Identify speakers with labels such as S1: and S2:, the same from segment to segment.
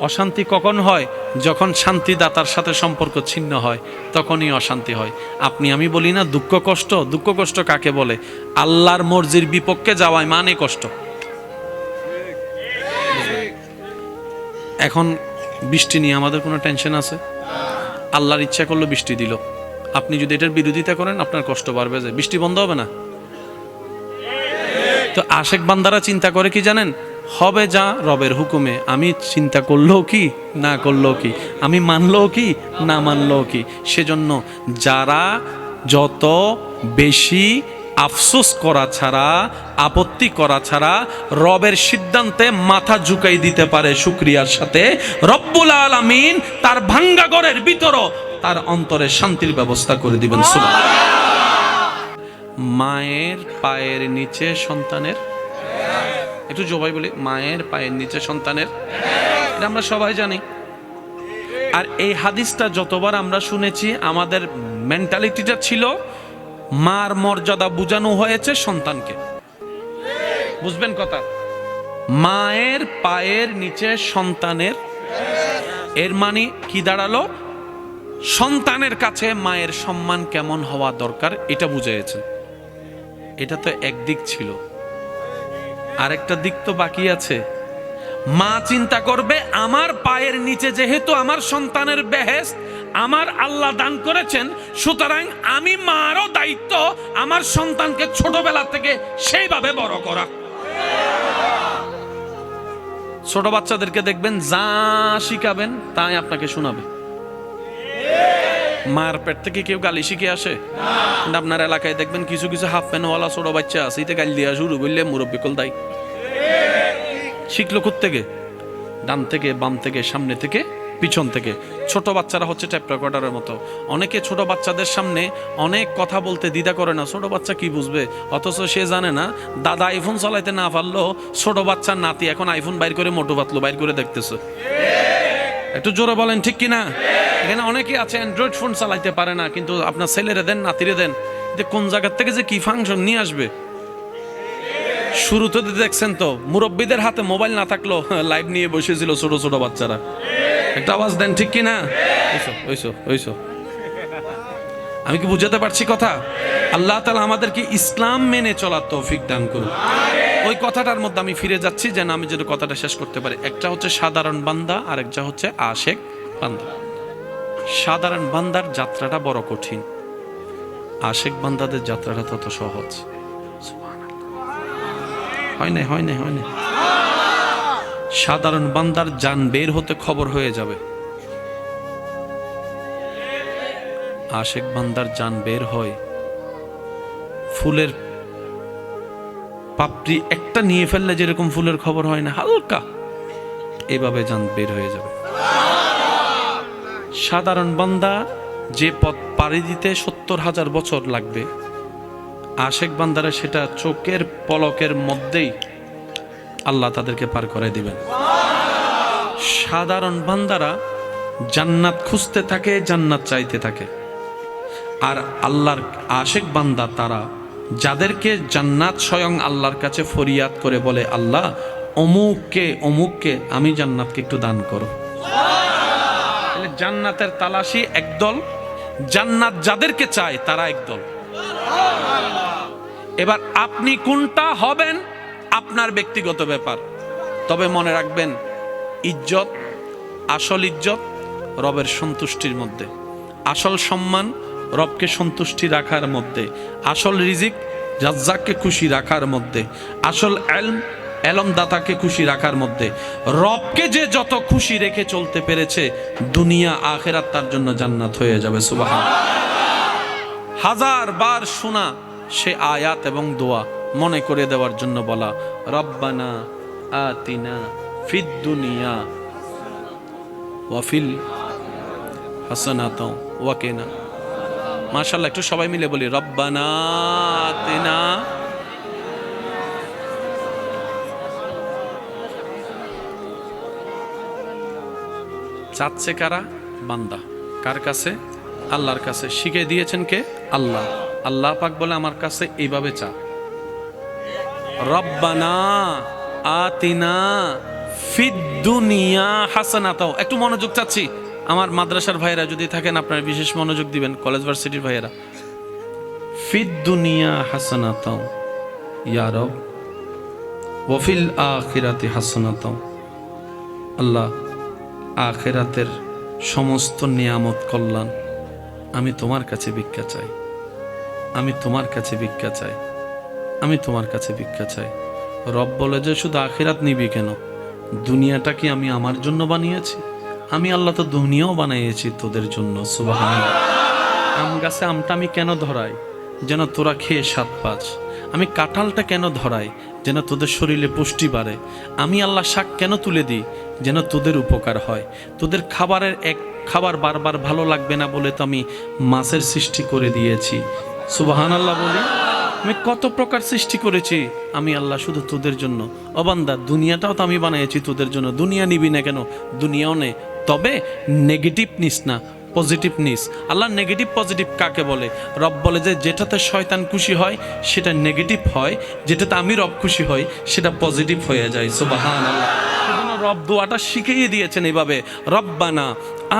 S1: অশান্তি কখন হয়? যখন শান্তিদাতার সাথে সম্পর্ক ছিন্ন হয়, তখনই অশান্তি হয়। আপনি আমি বলি না দুঃখ কষ্ট? দুঃখ কষ্ট কাকে বলে? আল্লাহর মর্জির বিপক্ষে যাওয়ায় মানে কষ্ট। এখন বৃষ্টি নিয়ে আমাদের কোনো টেনশন আছে? আল্লাহর ইচ্ছা করল বৃষ্টি দিল। আপনি যদি এটার বিরোধিতা করেন, আপনার কষ্ট বাড়বে যে। বৃষ্টি বন্ধ হবে না? তো আশেক বান্দারা চিন্তা করে কি জানেন? হবে যা রবের হুকুমে। আমি চিন্তা করলেও কি, না করলেও কি? আমি মানলেও কি, না মানলেও কি? সেজন্য যারা যত বেশি আফসোস করা ছাড়া, আপত্তি করা ছাড়া রবের সিদ্ধান্তে মাথা ঝুঁকাই দিতে পারে শুক্রিয়ার সাথে, রব্বুল আলামিন তার ভাঙ্গাগরের ভিতর তার অন্তরে শান্তির ব্যবস্থা করে দিবেন। মায়ের পায়ের নিচে সন্তানের একটু জবাই বলি, মায়ের পায়ের নিচে সন্তানের। এটা আমরা সবাই জানি। আর এই হাদিসটা যতবার আমরা শুনেছি, আমাদের মেন্টালিটিটা ছিল, মার মর্যাদা বুঝানো হয়েছে সন্তানকে। বুঝবেন কথা? মায়ের পায়ের নিচে সন্তানের, এর মানে কি দাঁড়াল? সন্তানের কাছে মায়ের সম্মান কেমন হওয়া দরকার, এটা বুঝিয়েছে এটা তো একদিক ছিল। আরেকটা দিক তো বাকি আছে। মা চিন্তা করবে, আমার পায়ের নিচে যেহেতু আমার সন্তানের বেহেস আমার আল্লাহ দান করেছেন, সুতরাং আমি মারও দায়িত্ব আমার সন্তানকে ছোটবেলা থেকে সেইভাবে বড় করা। ছোট বাচ্চাদেরকে দেখবেন, যা শিখাবেন তাই আপনাকে শোনাবে। মার পেট থেকে কেউ গালি শিখে আসে? আপনার এলাকায় দেখবেন কিছু কিছু হাফ প্যান্টওয়ালা ছোট বাচ্চা আছে এতে গালি দেওয়া শুরু করলে মুরব্বী কল দায়। শিখলো থেকে ডান থেকে, বাম থেকে, সামনে থেকে, পিছন থেকে। ছোট বাচ্চারা হচ্ছে ট্যাপ রেকর্ডারের মতো। অনেকে ছোট বাচ্চাদের সামনে অনেক কথা বলতে দ্বিধা করে না, ছোট বাচ্চা কি বুঝবে? অথচ সে জানে না, দাদা আইফোন চালাইতে না পারল ছোট বাচ্চার নাতি এখন আইফোন বাইর করে মোটু পাতলো, বাইর করে দেখতেছে। একটু জোরে বলেন, ঠিক কি না এখানে অনেকে আছে অ্যান্ড্রয়েড ফোন চালাইতে পারে না, কিন্তু আপনার ছেলেরে দেন, নাতিরে দেন যে কোন জায়গার থেকে যে কি ফাংশন নিয়ে আসবে? শুরুতে দেখছেন তো, মুরব্বীদের হাতে মোবাইল না থাকল লাইভ নিয়ে বসেছিল ছোট ছোট বাচ্চারা। একটা আওয়াজ দেন, ঠিক কি না ওইসো ওইসো ওইসো। আমি কি বুঝাতে পারছি কথা? আল্লাহ তালা আমাদেরকে ইসলাম মেনে চলার তৌফিক দান করুন। ওই কথাটার মধ্যে আমি ফিরে যাচ্ছি যেন আমি যদি কথাটা শেষ করতে পারি। একটা হচ্ছে সাধারণ বান্দা আর একটা হচ্ছে আশেক বান্দা। সাধারণ বান্দার যাত্রাটা বড় কঠিন। আশেক বান্দাদের যাত্রাটা তত সহজ। হয় না হয় না হয় না সাধারণ বান্দার যান বের হতে খবর হয়ে যাবে। আশেক বান্দার যান বের হয়। ফুলের পাপড়ি একটা নিয়ে ফেললে যেরকম ফুলের খবর হয় না, হালকা। এভাবে যান বের হয়ে যাবে। সাধারণ বান্দা যে পথ পাড়ি দিতে সত্তর হাজার বছর লাগবে, আশেক বান্দারা সেটা চোখের পলকের মধ্যেই আল্লাহ তাদেরকে পার করে দিবেন। সাধারণ বান্দারা জান্নাত খুঁজতে থাকে, জান্নাত চাইতে থাকে। আর আল্লাহর আশেক বান্দা তারা যাদেরকে জান্নাত স্বয়ং আল্লাহর কাছে ফরিয়াদ করে বলে, আল্লাহ, অমুককে অমুককে আমি জান্নাতকে একটু দান করো। জান্নাতের তালাশি একদল, জান্নাত যাদেরকে চায় তারা একদল। এবার আপনি কোনটা হবেন? আপনার ব্যক্তিগত ব্যাপার। তবে মনে রাখবেন, ইজ্জত, আসল ইজ্জত রবের সন্তুষ্টির মধ্যে। আসল সম্মান রবকে সন্তুষ্টি রাখার মধ্যে, আসল রিজিক রাজ্জাককে খুশি রাখার মধ্যে, আসল এলম, এলমদাতাকে খুশি রাখার মধ্যে। রবকে যে যত খুশি রেখে চলতে পেরেছে, দুনিয়া আখেরাত তার জন্য জান্নাত হয়ে যাবে সুবাহ হাজার বার শোনা সে আয়াত এবং দোয়া মনে করে দেওয়ার জন্য বলা, রব্বানা আতিনা ফিদ দুনিয়া ওয়াফিল হাসানাত ওয়াকেনা মাশাল্লাহ একটু সবাই মিলে বলি, রব্বানা চাচ্ছে কারা? বান্দা। কার কাছে? আল্লাহর কাছে। শিখে দিয়েছেন কে? আল্লাহ। আল্লাহ পাক বলে আমার কাছে এইভাবে চা। রব্বানা আতিনা ফিদ দুনিয়া হাসানাতাও। একটু মনোযোগ চাচ্ছি। আমার মাদ্রাসার ভাইয়েরা যদি থাকেন, আপনারা বিশেষ মনোযোগ দিবেন, কলেজ ভার্সিটির ভাইয়েরা। ফিদ দুনিয়া হাসানাতাও, ইয়া রব ওফিল আখিরাতে হাসানাতাও। আল্লাহ আখেরাতের সমস্ত নিয়ামত কল্যাণ আমি তোমার কাছে ভিক্ষা চাই। আমি তোমার কাছে ভিক্ষা চাই। আমি তোমার কাছে ভিক্ষা চাই। রব বলে যে, শুধু আখেরাত নিবি কেন? দুনিয়াটা কি আমি আমার জন্য বানিয়েছি? আমি আল্লাহ তো দুনিয়াও বানিয়েছি তোদের জন্য সুবাহ আম গাছে আমটা আমি কেন ধরাই? যেন তোরা খেয়ে স্বাদ পাচ আমি কাঁঠালটা কেন ধরাই? যেন তোদের শরীরে পুষ্টি বাড়ে। আমি আল্লাহ শাক কেন তুলে দিই? যেন তোদের উপকার হয়। তোদের খাবারের এক খাবার বারবার ভালো লাগবে না বলে তো আমি মাছের সৃষ্টি করে দিয়েছি। সুবাহান আল্লাহ বলি। আমি কত প্রকার সৃষ্টি করেছি, আমি আল্লাহ শুধু তোদের জন্য। অবান্দা, দুনিয়াটাও তো আমি বানিয়েছি তোদের জন্য। দুনিয়া নিবি না কেন? দুনিয়াও নে তবে নেগেটিভ নিস না পজিটিভ নিস আল্লাহ নেগেটিভ পজিটিভ কাকে বলে? রব বলে যে, যেটাতে শয়তান খুশি হয়, সেটা নেগেটিভ হয়। যেটাতে আমি রব খুশি হই, সেটা পজিটিভ হয়ে যায়। সুবাহান আল্লাহ রব দোয়াটা শিখিয়ে দিয়েছেন এইভাবে রব্বানা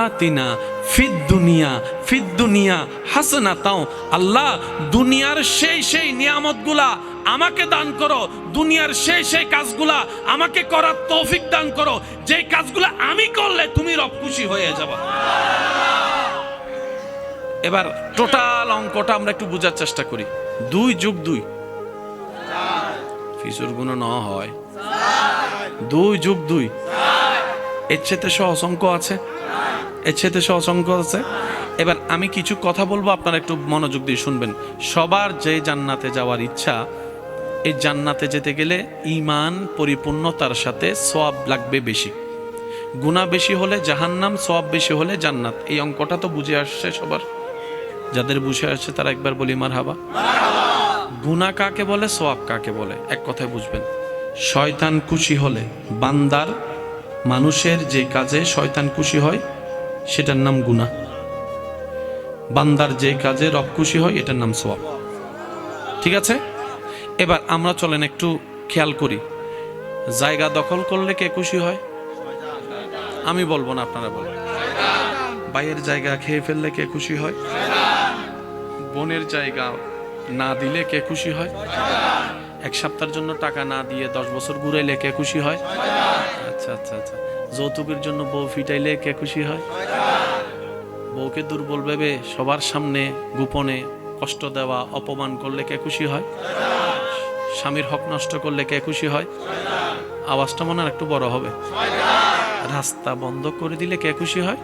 S1: আতিনা ফিদ দুনিয়া ফিদ দুনিয়া হাসনা তাও আল্লাহ, দুনিয়ার সেই সেই নিয়ামতগুলা আমাকে দান করো, দুনিয়ার সেই সেই কাজগুলা আমাকে করার তৌফিক দান করো, যেই কাজগুলা আমি করলে তুমি রব খুশি হয়ে যাবা। এবার টোটাল অঙ্কটা আমরা একটু বোঝার চেষ্টা করি। দুই যুগ দুই। ফিসুর গুণ ন হয়। দুই যুগ দুই। এর সাথে সহ অসংখ্য আছে। এর সহ অসংখ্য আছে। এবার আমি কিছু কথা বলব, আপনারা একটু মনোযোগ দিয়ে শুনবেন। সবার যে জান্নাতে যাওয়ার ইচ্ছা, এই জান্নাতে যেতে গেলে ইমান পরিপূর্ণতার সাথে সোয়াব লাগবে বেশি। গুণা বেশি হলে জাহান্নাম সোয়াব বেশি হলে জান্নাত। এই অঙ্কটা তো বুঝে আসছে সবার। যাদের বুঝে আসছে তারা একবার বলি মার হাবা গুণা কাকে বলে সোয়াব কাকে বলে? এক কথায় বুঝবেন। শয়তান খুশি হলে বান্দার, মানুষের যে কাজে শয়তান খুশি হয় সেটার নাম গুণা বান্দার যে কাজে রব খুশি হয়, এটার নাম সোয়াব ঠিক আছে? এবার আমরা চলেন একটু খেয়াল করি। জায়গা দখল করলে কে খুশি হয়? আমি বলব না, আপনারা বলবেন। বাইয়ের জায়গা খেয়ে ফেললে কে খুশি হয়? বোনের জায়গা না দিলে কে খুশি হয়? এক সপ্তাহের জন্য টাকা না দিয়ে দশ বছর ঘুরাইলে কে খুশি হয়? আচ্ছা আচ্ছা আচ্ছা। যৌতুকের জন্য বউ ফিটাইলে কে খুশি হয়? বউকে দুর্বল ভেবে সবার সামনে গোপনে কষ্ট দেওয়া, অপমান করলে কে খুশি হয়? স্বামীর হক নষ্ট করলে কে খুশি হয়? আওয়াজটা মনে একটু বড় হবে। রাস্তা বন্ধ করে দিলে কে খুশি হয়?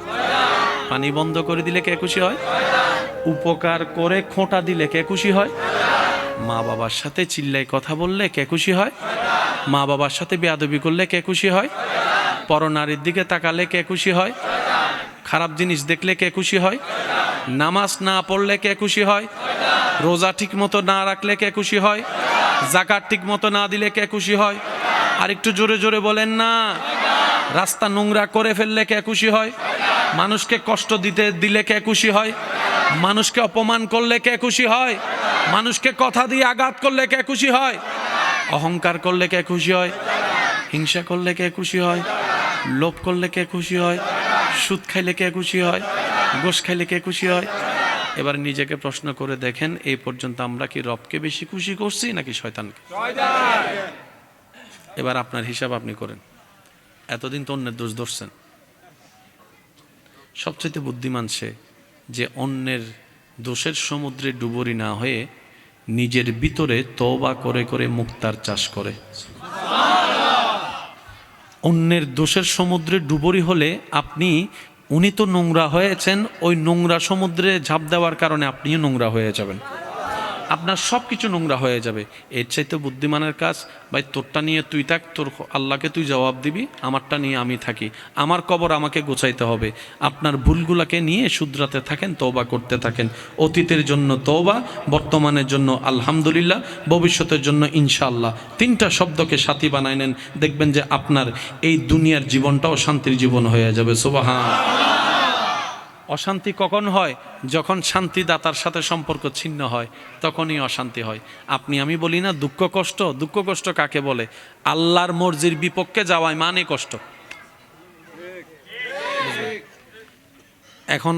S1: পানি বন্ধ করে দিলে কে খুশি হয়? উপকার করে খোঁটা দিলে কে খুশি হয়? মা বাবার সাথে চিল্লাই কথা বললে কে খুশি হয়? মা বাবার সাথে বেয়াদবি করলে কে খুশি হয়? পরনারীর দিকে তাকালে কে খুশি হয় খারাপ জিনিস দেখলে কে খুশি হয় নামাজ না পড়লে কে খুশি হয় রোজা ঠিক মতো না রাখলে কে খুশি হয় জাকাত ঠিক মতো না দিলে কে খুশি হয় আর একটু জোরে জোরে বলেন না রাস্তা নোংরা করে ফেললে কে খুশি হয় মানুষকে কষ্ট দিতে দিলে কে খুশি হয় মানুষকে অপমান করলে কে খুশি হয় মানুষকে কথা দিয়ে আঘাত করলে কে খুশি হয় অহংকার করলে কে খুশি হয় হিংসা করলে কে খুশি হয় লোভ করলে কে খুশি হয়? সুদ খাইলে কে খুশি হয়? গোশ খাইলে কে খুশি হয়? এবার নিজেকে প্রশ্ন করে দেখেন, এই পর্যন্ত আমরা কি রবকে বেশি খুশি করছি নাকি শয়তানকে? এবার আপনার হিসাব আপনি করেন। এতদিন তো অন্যের দোষ ধরছেন। সবচেয়ে বুদ্ধিমান সে যে অন্যের দোষের সমুদ্রে ডুবুরি না হয়ে নিজের ভিতরে তওবা করে করে মুক্তার চাষ করে। অন্যের দোষের সমুদ্রে ডুবরি হলে আপনি, উনি তো নোংরা হয়েছেন, ওই নোংরা সমুদ্রে ঝাঁপ দেওয়ার কারণে আপনিও নোংরা হয়ে যাবেন। আপনার সব কিছু নোংরা হয়ে যাবে। এর চাইতে বুদ্ধিমানের কাজ, ভাই, তোরটা নিয়ে তুই থাক, তোর আল্লাহকে তুই জবাব দিবি, আমারটা নিয়ে আমি থাকি। আমার কবর আমাকে গোছাইতে হবে। আপনার ভুলগুলাকে নিয়ে শুধরাতে থাকেন, তওবা করতে থাকেন। অতীতের জন্য তওবা, বর্তমানের জন্য আলহামদুলিল্লাহ, ভবিষ্যতের জন্য ইনশাআল্লাহ। তিনটা শব্দকে সাথী বানায় নেন। দেখবেন যে আপনার এই দুনিয়ার জীবনটাও শান্তির জীবন হয়ে যাবে। সুবাহান। অশান্তি কখন হয়? যখন শান্তিদাতার সাথে সম্পর্ক ছিন্ন হয়, তখনই অশান্তি হয়। আপনি, আমি বলি না দুঃখ কষ্ট। দুঃখ কষ্ট কাকে বলে? আল্লাহর মর্জির বিপক্ষে যাওয়ায় মানে কষ্ট। এখন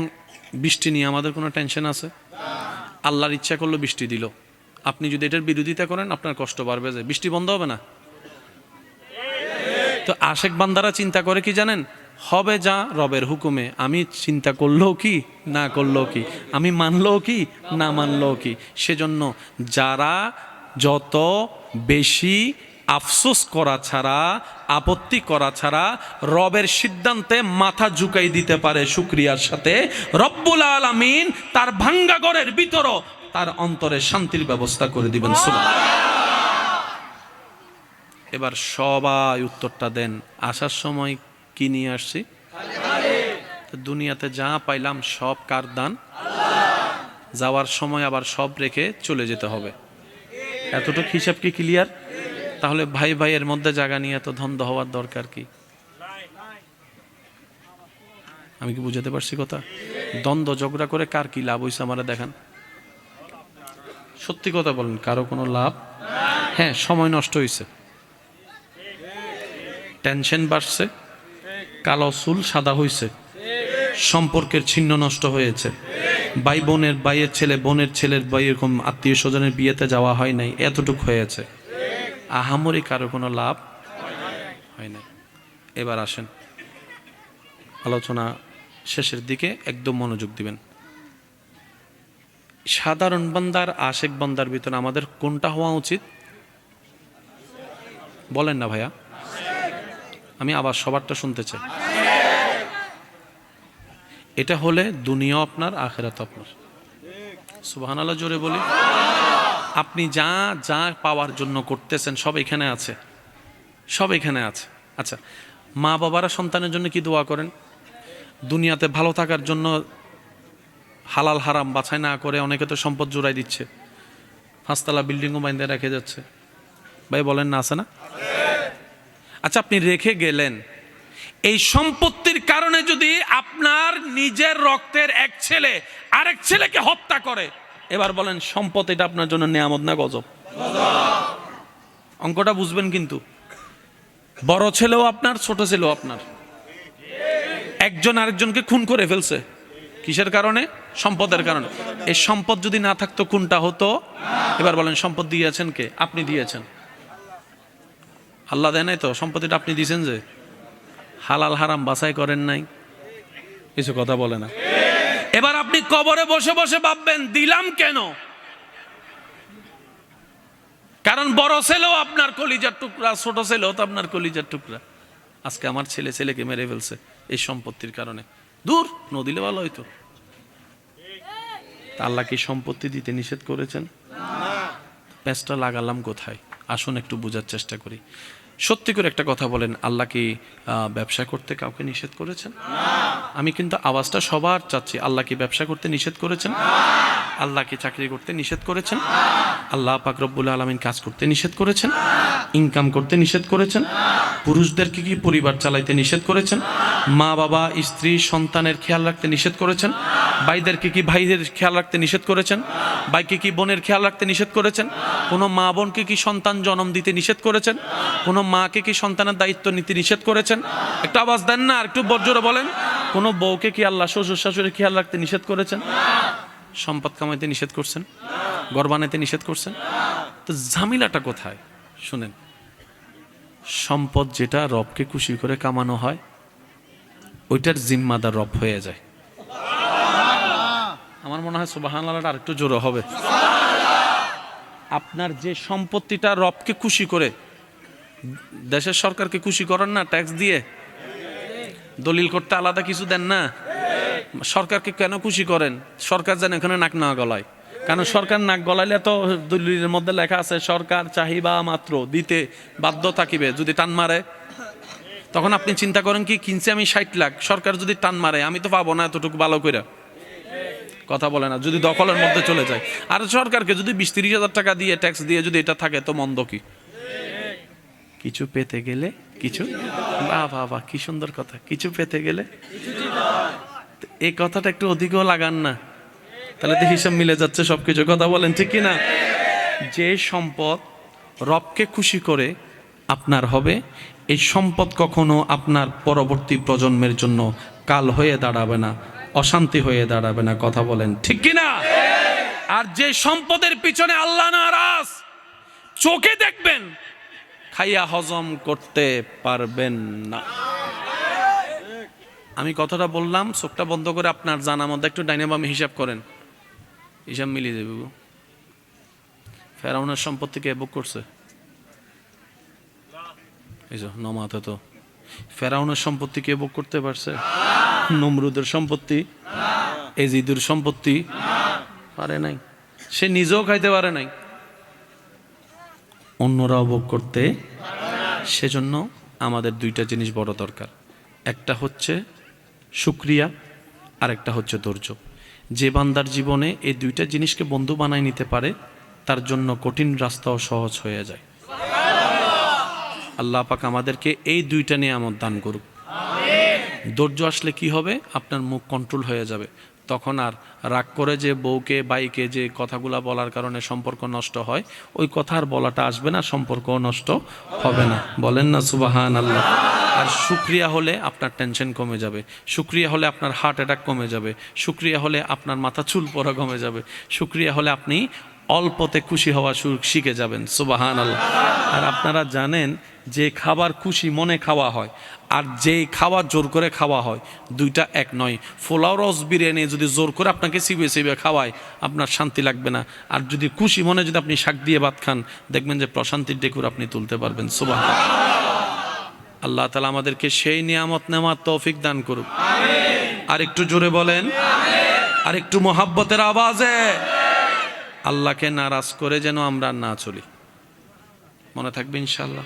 S1: বৃষ্টি নিয়ে আমাদের কোনো টেনশন আছে? আল্লাহর ইচ্ছা করল বৃষ্টি দিল। আপনি যদি এটার বিরোধিতা করেন, আপনার কষ্ট বাড়বে যে। বৃষ্টি বন্ধ হবে না? তো আশেক বান্দারা চিন্তা করে কি জানেন? হবে যা রবের হুকুমে। আমি চিন্তা করলেও কি, না করলেও কি? আমি মানলেও কি, না মানলেও কি? সেজন্য যারা যত বেশি আফসোস করা ছাড়া, আপত্তি করা ছাড়া রবের সিদ্ধান্তে মাথা ঝুঁকাই দিতে পারে শুক্রিয়ার সাথে, রব্বুল আলামিন তার ভাঙ্গাগরের ভিতর তার অন্তরে শান্তির ব্যবস্থা করে দিবেন। এবার সবাই উত্তরটা দেন। আসার সময় কি নিয়ে আসছি? দুনিয়াতে যা পাইলাম সব কার দান যাওয়ার সময় আবার সব রেখে চলে যেতে হবে। এতটুকু হিসাব কি ক্লিয়ার তাহলে ভাই ভাইয়ের মধ্যে জায়গা নিয়ে এত ধন্দ হওয়ার দরকার কি? আমি কি বুঝাতে পারছি কথা? দ্বন্দ্ব, ঝগড়া করে কার কি লাভ হয়েছে আমারা দেখান। সত্যি কথা বলেন, কারও কোনো লাভ? হ্যাঁ সময় নষ্ট হয়েছে টেনশন বাড়ছে। কালো চুল সাদা হয়েছে সম্পর্কের ছিন্ন নষ্ট হয়েছে। ভাই বোনের বাইয়ের ছেলে, বোনের ছেলের, ভাই এরকম আত্মীয় স্বজনের বিয়েতে যাওয়া হয় নাই, এতটুক হয়েছে। আহামরি কারও কোনো লাভ হয় নাই। এবার আসেন। আলোচনা শেষের দিকে একদম মনোযোগ দিবেন। সাধারণ বান্দার, আশেক বান্দার ভিতরে আমাদের কোনটা হওয়া উচিত? বলেন না ভাইয়া। আমি আবার সবারটা শুনতে চাই। এটা হলে দুনিয়াও আপনার, আখেরাত আপনার। সুবাহান আল্লাহ জোরে বলি। আপনি যা যা পাওয়ার জন্য করতেছেন, সব এখানে আছে। সব এখানে আছে। আচ্ছা মা বাবারা সন্তানের জন্য কি দোয়া করেন? দুনিয়াতে ভালো থাকার জন্য হালাল হারাম বাছাই না করে অনেকে তো সম্পদ জোড়াই দিচ্ছে। পাঁচতলা বিল্ডিংও বাইন্দে রেখে যাচ্ছে। ভাই, বলেন না, আছে না? আচ্ছা আপনি রেখে গেলেন। এই সম্পত্তির কারণে যদি আপনার নিজের রক্তের এক ছেলে আরেক ছেলেকে হত্যা করে, এবার বলেন সম্পদ এটা আপনার জন্য নেয়ামত না গজব? অঙ্কটা বুঝবেন কিন্তু। বড় ছেলেও আপনার, ছোট ছেলেও আপনার। একজন আরেকজনকে খুন করে ফেলছে। কিসের কারণে? সম্পদের কারণে। এই সম্পদ যদি না থাকতো, কোনটা হতো? এবার বলেন, সম্পদ দিয়েছেন কে? আপনি দিয়েছেন। আল্লাহ দেয় নাই তো? সম্পত্তিটা আপনি দিয়েছেন যে? হালাল হারাম বাছাই করেন নাই। কিছু কথা বলে না। এবার আপনি কবরে বসে বসে ভাববেন দিলাম কেন? কারণ বড় ছেলেও আপনার কলিজার টুকরা ছোট ছেলেও তো আপনার কলিজার টুকরা। আজকে আমার ছেলে ছেলেকে মেরে ফেলছে এই সম্পত্তির কারণে। দূর নদিলে ভালো হইতো। আল্লাহ কি সম্পত্তি দিতে নিষেধ করেছেন? প্যাঁচটা লাগালাম কোথায়? আসুন একটু বোঝার চেষ্টা করি। সত্যি করে একটা কথা বলেন আল্লাহ কি ব্যবসা করতে কাউকে নিষেধ করেছেন? আমি কিন্তু আওয়াজটা সবার চাচ্ছি আল্লাহ কি ব্যবসা করতে নিষেধ করেছেন? আল্লাহ কি চাকরি করতে নিষেধ করেছেন? আল্লাহ পাকরবুল আলমিন কাজ করতে নিষেধ করেছেন? ইনকাম করতে নিষেধ করেছেন? পুরুষদেরকে কি পরিবার চালাইতে নিষেধ করেছেন? মা, বাবা, স্ত্রী, সন্তানের খেয়াল রাখতে নিষেধ করেছেন। ভাইদেরকে কি ভাইদের খেয়াল রাখতে নিষেধ করেছেন? ভাইকে কি বোনের খেয়াল রাখতে নিষেধ করেছেন? কোনো মা বোনকে কি সন্তান জন্ম দিতে নিষেধ করেছেন? কোনো মাকে কি সন্তানের দায়িত্ব নিতে নিষেধ করেছেন? একটা আওয়াজ দেন না, আর একটু বর্জরে বলেন। কোনো বউকে কি আল্লাহ শ্বশুর শাশুড়ি খেয়াল রাখতে নিষেধ করেছেন? সম্পদ কামাইতে নিষেধ করছেন? ঘর নিষেধ করছেন? তো ঝামেলাটা কোথায়? শুনেন। সম্পদ যেটা রবকে খুশি করে কামানো হয় ওইটার জিম্মাদার রব হয়ে যায়। আমার মনে হয় সুবাহান আর একটু জোরে হবে। আপনার যে সম্পত্তিটা রবকে খুশি করে দেশের সরকারকে খুশি করেন না ট্যাক্স দিয়ে দলিল করতে আলাদা কিছু দেন না। সরকারকে কেন খুশি করেন? সরকার যেন এখানে নাক না গলায়। কারণ সরকার নাক গলাইলে তো দলিলের মধ্যে লেখা আছে সরকার চাহিবা মাত্র দিতে বাধ্য থাকিবে। যদি টান মারে তখন আপনি চিন্তা করেন কি, কিনছে আমি ষাট লাখ, সরকার যদি টান মারে, আমি তো পাবো না এতটুকু ভালো করে কথা বলে না, যদি দখলের মধ্যে চলে যায়। আর সরকারকে যদি বিশ তিরিশ হাজার টাকা দিয়ে ট্যাক্স দিয়ে যদি এটা থাকে, তো মন্দ কি? কিছু পেতে গেলে কিছু বাহ বাহ কি সুন্দর কথা, কিছু পেতে গেলে। এই কথাটা একটু অধিকও লাগান না। তাহলে তো হিসাব মিলে যাচ্ছে সব কিছু কথা বলেন ঠিক না যে সম্পদ রবকে খুশি করে আপনার হবে এই সম্পদ কখনো আপনার পরবর্তী প্রজন্মের জন্য কাল হয়ে দাঁড়াবে না, অশান্তি হয়ে দাঁড়াবে না, কথা বলেন। ঠিক কি না আর যে সম্পদের পিছনে আল্লাহ নারাজ, চোখে দেখবেন, খাইয়া হজম করতে পারবেন না। আমি কথাটা বললাম, চোখটা বন্ধ করে আপনার জানা মধ্যে একটু ডাইনে বামে হিসাব করেন। হিসাব মিলিয়ে দেবে। ফেরাউনের সম্পত্তি কে বুক করছে। নমাতে তো। ফেরাউনের সম্পত্তি কে বুক করতে পারছে? নমরুদের সম্পত্তি, এজিদুর সম্পত্তি, পারে নাই। সে নিজেও খাইতে পারে নাই। অন্যরাও ভোগ করতে সেজন্য আমাদের দুইটা জিনিস বড় দরকার। একটা হচ্ছে সুক্রিয়া আর একটা হচ্ছে ধৈর্য। যে বান্দার জীবনে এই দুইটা জিনিসকে বন্ধু বানায় নিতে পারে, তার জন্য কঠিন রাস্তাও সহজ হয়ে যায়। আল্লাহ পাক আমাদেরকে এই দুইটা নিয়ে আমার দান করুক। ধৈর্য আসলে কি হবে? আপনার মুখ কন্ট্রোল হয়ে যাবে। তখন আর রাগ করে যে বউকে বাইকে যে কথাগুলা বলার কারণে সম্পর্ক নষ্ট হয় ওই কথা আর বলাটা আসবে না সম্পর্ক নষ্ট হবে না। বলেন না সুবাহান আল্লাহ আর সুক্রিয়া হলে আপনার টেনশন কমে যাবে। সুক্রিয়া হলে আপনার হার্ট অ্যাটাক কমে যাবে। সুক্রিয়া হলে আপনার মাথা চুল পড়া কমে যাবে। সুক্রিয়া হলে আপনি অল্পতে খুশি হওয়া শিখে যাবেন সুবাহান আল্লাহ আর আপনারা জানেন যে খাবার খুশি মনে খাওয়া হয় আর যে খাওয়া জোর করে খাওয়া হয় দুইটা এক নয়। ফোলাও রস বিরিয়ানি যদি জোর করে আপনাকে সিবে সিবে খাওয়ায় আপনার শান্তি লাগবে না। আর যদি খুশি মনে যদি আপনি শাক দিয়ে ভাত খান দেখবেন যে প্রশান্তির ডেকুর আপনি তুলতে পারবেন সুবাহ আল্লাহ তালা আমাদেরকে সেই নিয়ামত নেওয়ার তৌফিক দান করুক। আর একটু জোরে বলেন আর একটু মোহাব্বতের আওয়াজে। আল্লাহকে নারাজ করে যেন আমরা না চলি। মনে থাকবে ইনশাল্লাহ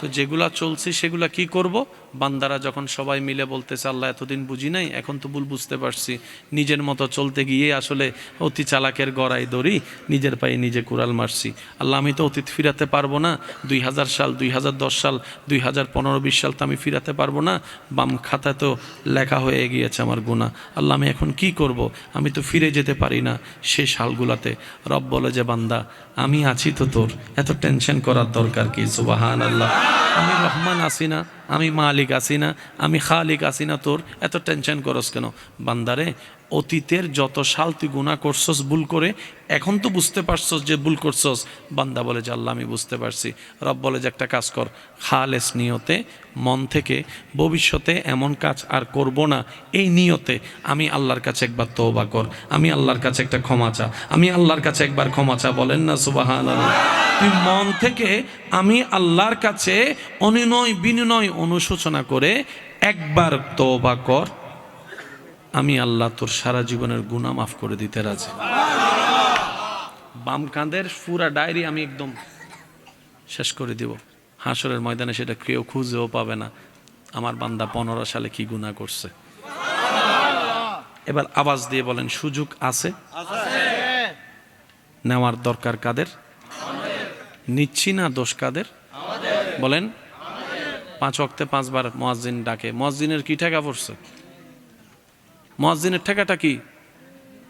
S1: তো যেগুলা চলছে সেগুলা কি করব? বান্দারা যখন সবাই মিলে বলতেছে, আল্লাহ এতদিন বুঝি নাই, এখন তো ভুল বুঝতে পারছি। নিজের মতো চলতে গিয়ে আসলে অতি চালাকের গড়াই দড়ি, নিজের পায়ে নিজে কুড়াল মারছি। আল্লাহ, আমি তো অতীত ফিরাতে পারব না। দুই হাজার সাল, দুই হাজার দশ সাল, দুই হাজার পনেরো, বিশ সাল তো আমি ফিরাতে পারব না। বাম খাতা তো লেখা হয়ে গিয়েছে আমার গুণা আল্লাহ, আমি এখন কি করব? আমি তো ফিরে যেতে পারি না সে সালগুলাতে রব বলে যে, বান্দা, আমি আছি তো তোর। এত টেনশন করার দরকার কি? সুবাহান আল্লাহ আমি রহমান আসি না, আমি মালিক আসি না আমি খালিক আসি না তোর এত টেনশন করস কেন? বান্দারে অতীতের যত সাল তুই গুণা করছস, ভুল করে এখন তো বুঝতে পারছস যে ভুল করছস। বান্দা বলে যে, আল্লাহ, আমি বুঝতে পারছি। রব বলে যে, একটা কাজ কর, খালেস নিয়তে, মন থেকে ভবিষ্যতে এমন কাজ আর করব না, এই নিয়তে আমি আল্লাহর কাছে একবার তওবা কর, আমি আল্লাহর কাছে একটা ক্ষমা চা, আমি আল্লাহর কাছে একবার ক্ষমা চা। বলেন না সুবাহান তুই মন থেকে আমি আল্লাহর কাছে অনিনয় বিনিময় অনুশোচনা করে একবার তওবা কর। আমি আল্লাহ তোর সারা জীবনের গুনাহ মাফ করে দিতে রাজি। বাম কাঁধের পুরা ডায়েরি আমি একদম শেষ করে দিব। হাসরের ময়দানে সেটা কেউ খুঁজেও পাবে না। আমার বান্দা পনেরো সালে কি গুনাহ করছে। এবার আওয়াজ দিয়ে বলেন, সুযোগ আছে? নেওয়ার দরকার কাদের? নিচ্ছি না দোষ কাদের? বলেন, পাঁচ অক্তে পাঁচবার মহাজিন ডাকে। মহাজিনের কি ঠেকা পড়ছে? মহাজিনের ঠেকাটা কি?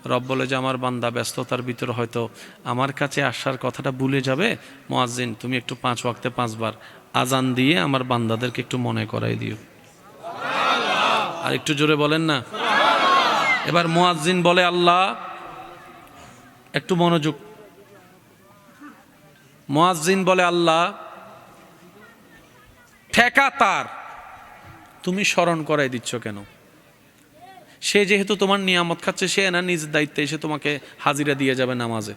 S1: রব বলে যে আমার বান্দা ব্যস্ততার ভিতরে হয়তো আমার কাছে আসার কথাটা ভুলে যাবে। মহাজিন তুমি একটু পাঁচ ওয়াক্তে পাঁচবার আজান দিয়ে আমার বান্দাদেরকে একটু মনে করাই দিও। আর একটু জোরে বলেন না? এবার মুয়াজ্জিন বলে আল্লাহ একটু মনোযোগ। মুয়াজ্জিন বলে আল্লাহ ঠেকা তার। তুমি স্মরণ করাই দিচ্ছ কেন? সে যেহেতু তোমার নিয়ামত খাচ্ছে, সে না নিজ দায়িত্বে এসে তোমাকে হাজিরা দিয়ে যাবে নামাজে।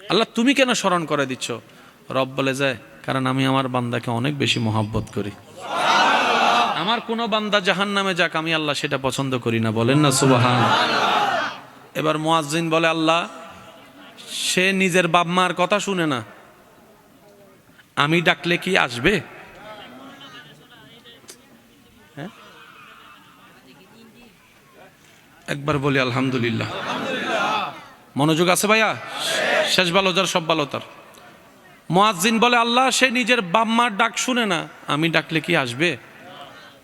S1: আল্লাহ, তুমি কেন স্মরণ করে দিচ্ছ? রব বলে যায়, কারণ আমি আমার বান্দাকে অনেক বেশি মহাব্বত করি। আমার কোনো বান্দা জাহান নামে যাক, আমি আল্লাহ সেটা পছন্দ করি না, বলেন না সুবাহান। এবার মুয়াজ্জিন বলে, আল্লাহ, সে নিজের বাপ মার কথা শুনে না। আমি ডাকলে কি আসবে? একবার বলি আলহামদুলিল্লাহ। মনোযোগ আছে ভাইয়া? শেষ ভালো, যার সব ভালো তার। মুয়াজ্জিন বলে, আল্লাহ, সে নিজের বাপ মার ডাক শুনে না। আমি ডাকলে কি আসবে?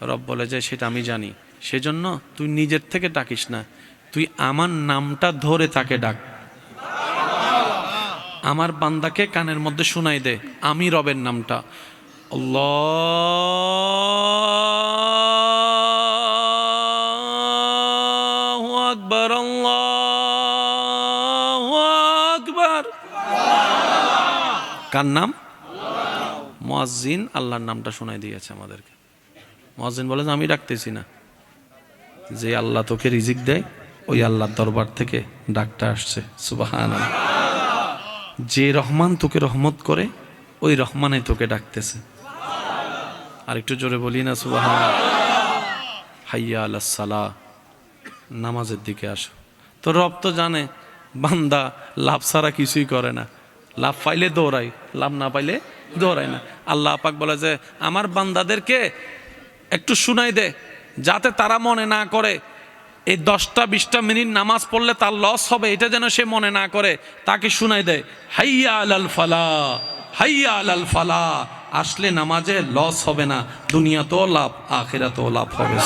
S1: রব বলে, যে, সেটা আমি জানি। সেজন্য তুই নিজের থেকে ডাকিস না। তুই আমার নামটা ধরে তাকে ডাক। আমার বান্দাকে কানের মধ্যে শোনাই দে। আমি রবের নামটা। আল্লাহু কার নাম? মুয়াজ্জিন আল্লাহর নামটা শোনাই দিয়েছে আমাদেরকে। মুয়াজ্জিন বলে যে, আমি ডাকতেছি না। যে আল্লাহ তোকে রিজিক দেয়, ওই আল্লাহর দরবার থেকে ডাকটা আসছে। সুবাহান যে রহমান তোকে রহমত করে, ওই রহমানে তোকে ডাকতেছে। আর একটু জোরে বলি না সুবাহান হাইয়া আল্লাহ সালা। নামাজের দিকে আসো। তো রব তো জানে, বান্দা লাভ ছাড়া কিছুই করে না। লাভ পাইলে দৌড়াই লাভ না পাইলে দৌড়াই না। আল্লাহ পাক বলে যে, আমার বান্দাদেরকে একটু শুনাই দে, যাতে তারা মনে না করে। এই দশটা, বিশটা মিনিট নামাজ পড়লে তার লস হবে, এটা যেন সে মনে না করে, তাকে শুনাই দেয় হাইয়া আলাল ফালা, হাইয়া আলাল ফালা, আসলে নামাজে লস হবে না, দুনিয়াতেও লাভ, আখেরাতেও লাভ হবে।